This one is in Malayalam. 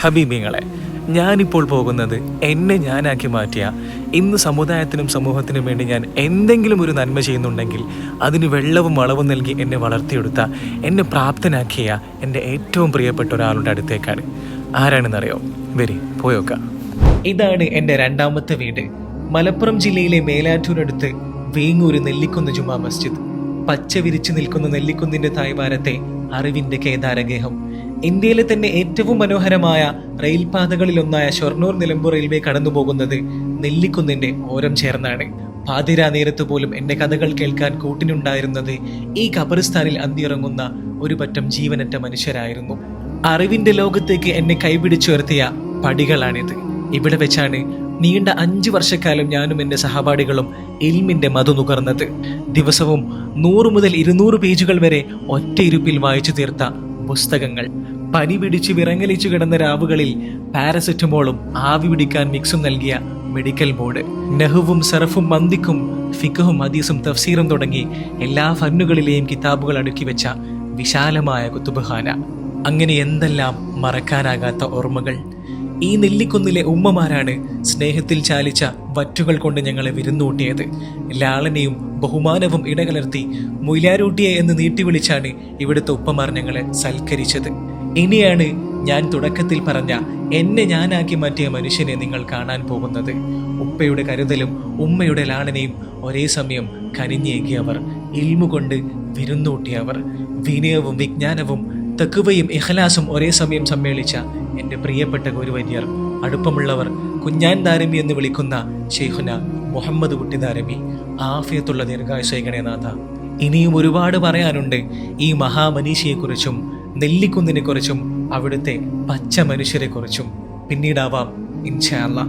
ഹബീബിങ്ങളെ ഞാനിപ്പോൾ പോകുന്നത് എന്നെ ഞാനാക്കി മാറ്റിയ. ഇന്ന് സമുദായത്തിനും സമൂഹത്തിനും വേണ്ടി ഞാൻ എന്തെങ്കിലും ഒരു നന്മ ചെയ്യുന്നുണ്ടെങ്കിൽ അതിന് വെള്ളവും വളവും നൽകി എന്നെ വളർത്തിയെടുത്ത എന്നെ പ്രാപ്തനാക്കിയ എന്റെ ഏറ്റവും പ്രിയപ്പെട്ട ഒരാളുടെ അടുത്തേക്കാണ്. ആരാണെന്നറിയോ? വരി പോയോക്ക ഇതാണ് എന്റെ രണ്ടാമത്തെ വീട്. മലപ്പുറം ജില്ലയിലെ മേലാറ്റൂരടുത്ത് വേങ്ങൂര് നെല്ലിക്കുന്ന് ജുമാ മസ്ജിദ്. പച്ച വിരിച്ചു നിൽക്കുന്ന നെല്ലിക്കുന്നിന്റെ തായ്വാരത്തെ അറിവിന്റെ കേദാരഗേഹം. ഇന്ത്യയിലെ തന്നെ ഏറ്റവും മനോഹരമായ റെയിൽപാതകളിലൊന്നായ ഷൊർണൂർ നിലമ്പൂർ റെയിൽവേ കടന്നു പോകുന്നത് നെല്ലിക്കുന്നിന്റെ ഓരം ചേർന്നാണ്. പാതിരാ നേരത്ത് പോലും എന്റെ കഥകൾ കേൾക്കാൻ കൂട്ടിനുണ്ടായിരുന്നത് ഈ ഖബറിസ്ഥാനിൽ അന്തിയിറങ്ങുന്ന ഒരു പറ്റം ജീവനറ്റ മനുഷ്യരായിരുന്നു. അറിവിന്റെ ലോകത്തേക്ക് എന്നെ കൈപിടിച്ചുയർത്തിയ പടികളാണിത്. ഇവിടെ വെച്ചാണ് നീണ്ട അഞ്ചു വർഷക്കാലം ഞാനും എന്റെ സഹപാഠികളും എൽമിന്റെ മധു നുകർന്നത്. ദിവസവും നൂറ് മുതൽ ഇരുന്നൂറ് പേജുകൾ വരെ ഒറ്റയിരുപ്പിൽ വായിച്ചു തീർത്ത പുസ്തകങ്ങൾ. പനി പിടിച്ച് വിറങ്ങലിച്ചു കിടന്ന രാവുകളിൽ പാരസെറ്റമോളും ആവി പിടിക്കാൻ മിക്സും നൽകിയ മെഡിക്കൽ ബോർഡ്. നെഹുവും സറഫും മന്ദിക്കും ഫിഖും ഹദീസും തഫ്സീറും തുടങ്ങി എല്ലാ ഫന്നുകളിലെയും കിതാബുകൾ അടുക്കി വെച്ച വിശാലമായ കുത്തുബഹാന അങ്ങനെ എന്തെല്ലാം മറക്കാനാകാത്ത ഓർമ്മകൾ? ഈ നെല്ലിക്കുന്നിലെ ഉമ്മമാരാണ് സ്നേഹത്തിൽ ചാലിച്ച വറ്റുകൾ കൊണ്ട് ഞങ്ങളെ വിരുന്നൂട്ടിയത് ലാളനയും ബഹുമാനവും ഇടകലർത്തി മൊയിലാരൂട്ടിയെ എന്ന് നീട്ടി വിളിച്ചാണ് ഇവിടുത്തെ ഉപ്പമാർ ഞങ്ങളെ സൽക്കരിച്ചത്. ഇനിയാണ് ഞാൻ തുടക്കത്തിൽ പറഞ്ഞ എന്നെ ഞാനാക്കി മാറ്റിയ മനുഷ്യനെ നിങ്ങൾ കാണാൻ പോകുന്നത്. ഉപ്പയുടെ കരുതലും ഉമ്മയുടെ ലാളനയും ഒരേ സമയം കനിഞ്ഞേകിയവർ ഇൽമുകൊണ്ട് വിരുന്നൂട്ടിയവർ വിനയവും വിജ്ഞാനവും തെക്കുവയും ഇഹലാസും ഒരേ സമയം സമ്മേളിച്ച എന്റെ പ്രിയപ്പെട്ട ഗുരുവര്യർ അടുപ്പമുള്ളവർ കുഞ്ഞാൻ ദാരമി എന്ന് വിളിക്കുന്ന ഷെയ്ഖുന മുഹമ്മദ് കുട്ടി ദാരമി ആഫിയത്തുള്ള ദീർഘാശയഗണനാഥ ഇനിയും ഒരുപാട് പറയാനുണ്ട് ഈ മഹാമനീഷിയെക്കുറിച്ചും നെല്ലിക്കുന്നിനെ കുറിച്ചും അവിടുത്തെ പച്ച മനുഷ്യരെക്കുറിച്ചും പിന്നീടാവാം ഇൻഷാല്ല